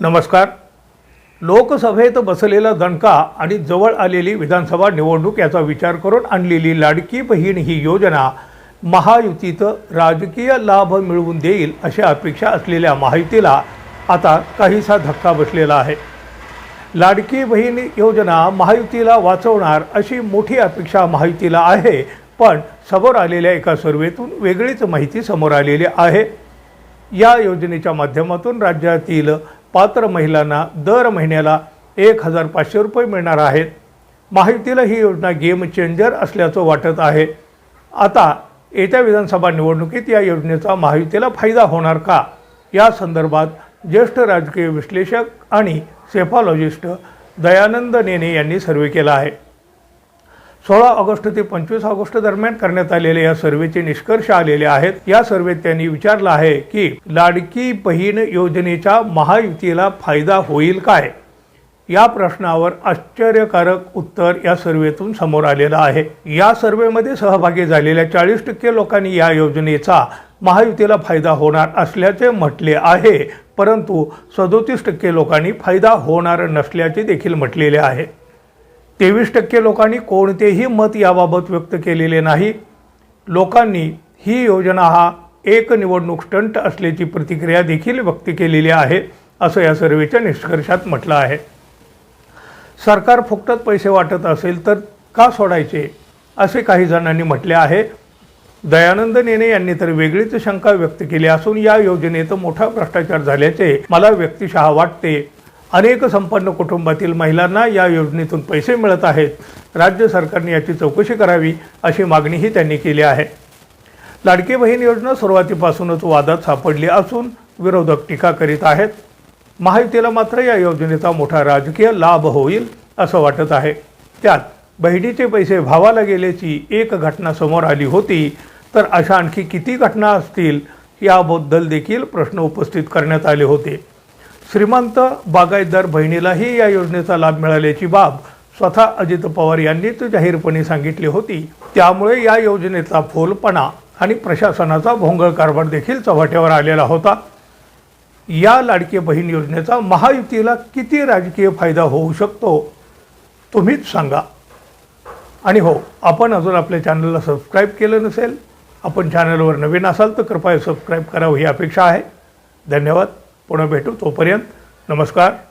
नमस्कार. लोकसभेत बसलेला दणका आणि जवळ आलेली विधानसभा निवडणूक याचा विचार करून आणलेली लाडकी बहीण ही योजना महायुतीत राजकीय लाभ मिळवून देईल अशी अपेक्षा असलेल्या माहितीला आता काहीसा धक्का बसलेला आहे. लाडकी बहीण योजना महायुतीला वाचवणार अशी मोठी अपेक्षा महायुतीला आहे पण समोर आलेल्या एका सर्वेतून वेगळीच माहिती समोर आलेली आहे. या योजनेच्या माध्यमातून राज्यातील पात्र महिलांना दर महिन्याला एक हजार पाचशे रुपये मिळणार आहेत. माहितीला ही योजना गेम चेंजर असल्याचं वाटत आहे. आता येत्या विधानसभा निवडणुकीत या योजनेचा महायुतीला फायदा होणार का? या संदर्भात ज्येष्ठ राजकीय विश्लेषक आणि सेफॉलॉजिस्ट दयानंद नेने यांनी सर्वे केला आहे. सोळा ऑगस्ट ते पंचवीस ऑगस्ट दरम्यान करण्यात आलेल्या या सर्वेचे निष्कर्ष आलेले आहेत. या सर्वेत त्यांनी विचारलं आहे की लाडकी बहीण योजनेच्या महायुतीला फायदा होईल काय? या प्रश्नावर आश्चर्यकारक उत्तर या सर्वेतून समोर आलेलं आहे. या सर्वेमध्ये सहभागी झालेल्या चाळीस टक्के लोकांनी या योजनेचा महायुतीला फायदा होणार असल्याचे म्हटले आहे. परंतु सदोतीस टक्के लोकांनी फायदा होणार नसल्याचे देखील म्हटलेले आहे. तेवीस टक्के लोकांनी कोणतेही मत याबाबत व्यक्त केलेले नाही. लोकांनी ही योजना हा एक निवडणूक स्टंट असल्याची प्रतिक्रिया देखील व्यक्त केलेली आहे असं या सर्वेच्या निष्कर्षात म्हटलं आहे. सरकार फुकटात पैसे वाटत असेल तर का सोडायचे असे काही जणांनी म्हटले आहे. दयानंद नेने यांनी तर वेगळीच शंका व्यक्त केली असून या योजनेत मोठा भ्रष्टाचार झाल्याचे मला व्यक्तिशः वाटते. अनेक संपन्न कुटुंबातील महिलांना या योजनेतून पैसे मिळत आहेत. राज्य सरकारने याची चौकशी करावी अशी मागणीही त्यांनी केली आहे. लाडकी बहीण योजना सुरुवातीपासूनच वादात सापडली असून विरोधक टीका करीत आहेत. महायुतीला मात्र या योजनेचा मोठा राजकीय लाभ होईल असं वाटत आहे. त्यात बहिणीचे पैसे भावाला गेल्याची एक घटना समोर आली होती तर अशा आणखी किती घटना असतील याबद्दल देखील प्रश्न उपस्थित करण्यात आले होते. श्रीमंत बागायतदार बहिणीलाही या योजनेचा लाभ मिळाल्याची बाब स्वतः अजित पवार यांनीच जाहीरपणे सांगितली होती. त्यामुळे या योजनेचा फोलपणा आणि प्रशासनाचा भोंगळ कारभार देखील चव्हाट्यावर आलेला होता. या लाडकी बहीण योजनेचा महायुतीला किती राजकीय फायदा होऊ शकतो तुम्हीच सांगा. आणि हो आपण अजून आपल्या चॅनलला सबस्क्राईब केलं नसेल आपण चॅनलवर नवीन असाल तर कृपया सबस्क्राईब करावं ही अपेक्षा आहे. धन्यवाद. पुन्हा भेटू. तोपर्यंत नमस्कार.